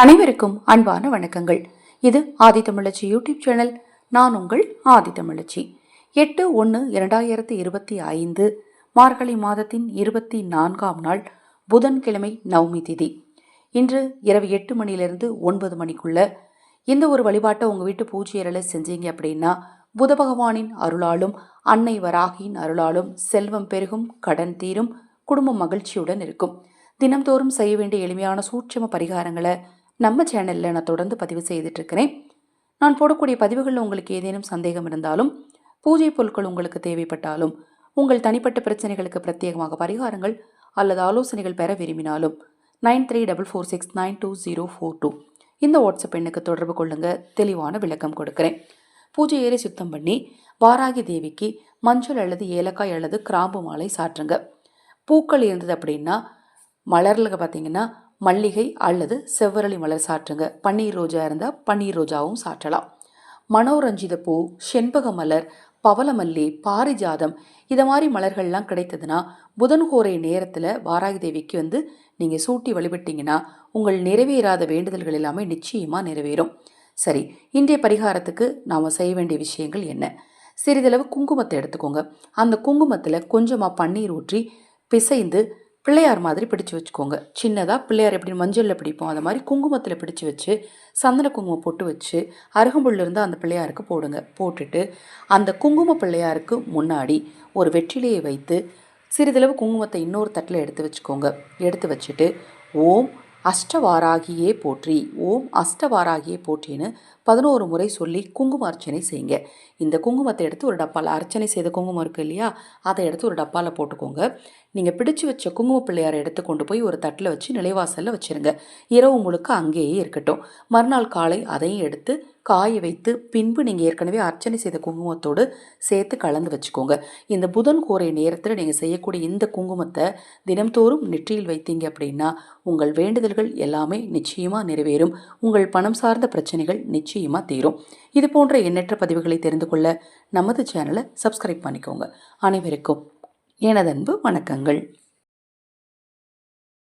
அனைவருக்கும் அன்பான வணக்கங்கள். இது ஆதி தமிழச்சி யூடியூப் சேனல். நான் உங்கள் ஆதி தமிழச்சி. எட்டு ஒன்று இரண்டாயிரத்தி இருபத்தி ஐந்து மார்கழி மாதத்தின் இருபத்தி நான்காம் நாள் புதன்கிழமை நவமி திதி. இன்று இரவு எட்டு மணியிலிருந்து ஒன்பது மணிக்குள்ள இந்த ஒரு வழிபாட்டை உங்கள் வீட்டு பூஜை அறையில் செஞ்சீங்க அப்படின்னா புத பகவானின் அருளாலும் அன்னை வராகியின் அருளாலும் செல்வம் பெருகும் கடன் தீரும் குடும்பம் மகிழ்ச்சியுடன் இருக்கும். தினம்தோறும் செய்ய வேண்டிய எளிமையான சூட்சம பரிகாரங்களை நம்ம சேனலில் நான் தொடர்ந்து பதிவு செய்துட்டு இருக்கிறேன் நான் போடக்கூடிய பதிவுகளில் உங்களுக்கு ஏதேனும் சந்தேகம் இருந்தாலும் பூஜை பொருட்கள் உங்களுக்கு தேவைப்பட்டாலும் உங்கள் தனிப்பட்ட பிரச்சனைகளுக்கு பிரத்யேகமாக பரிகாரங்கள் அல்லது ஆலோசனைகள் பெற விரும்பினாலும் nine three double four six nine two zero four two இந்த வாட்ஸ்அப் எண்ணுக்கு தொடர்பு கொள்ளுங்க. தெளிவான விளக்கம் கொடுக்குறேன். பூஜை ஏறி சுத்தம் பண்ணி வாராகி தேவிக்கு மஞ்சள் அல்லது ஏலக்காய் அல்லது கிராம்பு மாலை சாற்றுங்க. பூக்கள் இருந்தது அப்படின்னா மலரில் பார்த்தீங்கன்னா மல்லிகை அல்லது செவ்வரளி மலர் சாற்றுங்க. பன்னீர் ரோஜா இருந்தால் பன்னீர் ரோஜாவும் சாற்றலாம். மனோரஞ்சித பூ செண்பக மலர் பவளமல்லி பாரிஜாதம் இதை மாதிரி மலர்கள்லாம் கிடைத்ததுன்னா புதன்கோரை நேரத்தில் வாராகி தேவிக்கு வந்து நீங்கள் சூட்டி வழிபட்டீங்கன்னா உங்கள் நிறைவேறாத வேண்டுதல்கள் எல்லாமே நிச்சயமாக நிறைவேறும். சரி இன்றைய பரிகாரத்துக்கு நாம் செய்ய வேண்டிய விஷயங்கள் என்ன? சிறிதளவு குங்குமத்தை எடுத்துக்கோங்க. அந்த குங்குமத்தில் கொஞ்சமாக பன்னீர் ஊற்றி பிசைந்து பிள்ளையார் மாதிரி பிடிச்சு வச்சுக்கோங்க. சின்னதாக பிள்ளையார் எப்படி மஞ்சளில் பிடிப்போம் அந்த மாதிரி குங்குமத்தில் பிடிச்சு வச்சு சந்தன குங்குமம் பொட்டு வச்சு அருகம்புல்ல இருந்து அந்த பிள்ளையாருக்கு போடுங்க. போட்டுட்டு அந்த குங்கும பிள்ளையாருக்கு முன்னாடி ஒரு வெற்றிலையை வைத்து சிறிதளவு குங்குமத்தை இன்னொரு தட்டில் எடுத்து வச்சுக்கோங்க. எடுத்து வச்சுட்டு ஓம் அஷ்டவாராகியே போற்றி. ஓம் அஷ்டவாராகியே போற்றின்னு பதினோரு முறை சொல்லி குங்கும அர்ச்சனை செய்யுங்க. இந்த குங்குமத்தை எடுத்து ஒரு டப்பாவில் அர்ச்சனை செய்த குங்குமம் இருக்குது இல்லையா? அதை எடுத்து ஒரு டப்பாவில் போட்டுக்கோங்க. நீங்கள் பிடிச்சு வச்ச குங்கும பிள்ளையாரை எடுத்து கொண்டு போய் ஒரு தட்டில் வச்சு நிலைவாசலில் வச்சுருங்க. இரவு முழுக்க அங்கேயே இருக்கட்டும். மறுநாள் காலை அதையும் எடுத்து காய வைத்து பின்பு நீங்கள் ஏற்கனவே அர்ச்சனை செய்த குங்குமத்தோடு சேர்த்து கலந்து வச்சுக்கோங்க. இந்த புதன் கோரை நேரத்தில் நீங்கள் செய்யக்கூடிய இந்த குங்குமத்தை தினம்தோறும் நெற்றியில் வைத்தீங்க அப்படின்னா உங்கள் வேண்டுதல்கள் எல்லாமே நிச்சயமாக நிறைவேறும். உங்கள் பணம் சார்ந்த பிரச்சனைகள் நிச்சயமாக தீரும். இது போன்ற எண்ணற்ற பதிவுகளை தெரிந்து கொள்ள நமது சேனலை சப்ஸ்கிரைப் பண்ணிக்கோங்க. அனைவருக்கும் எனதன்பு வணக்கங்கள்.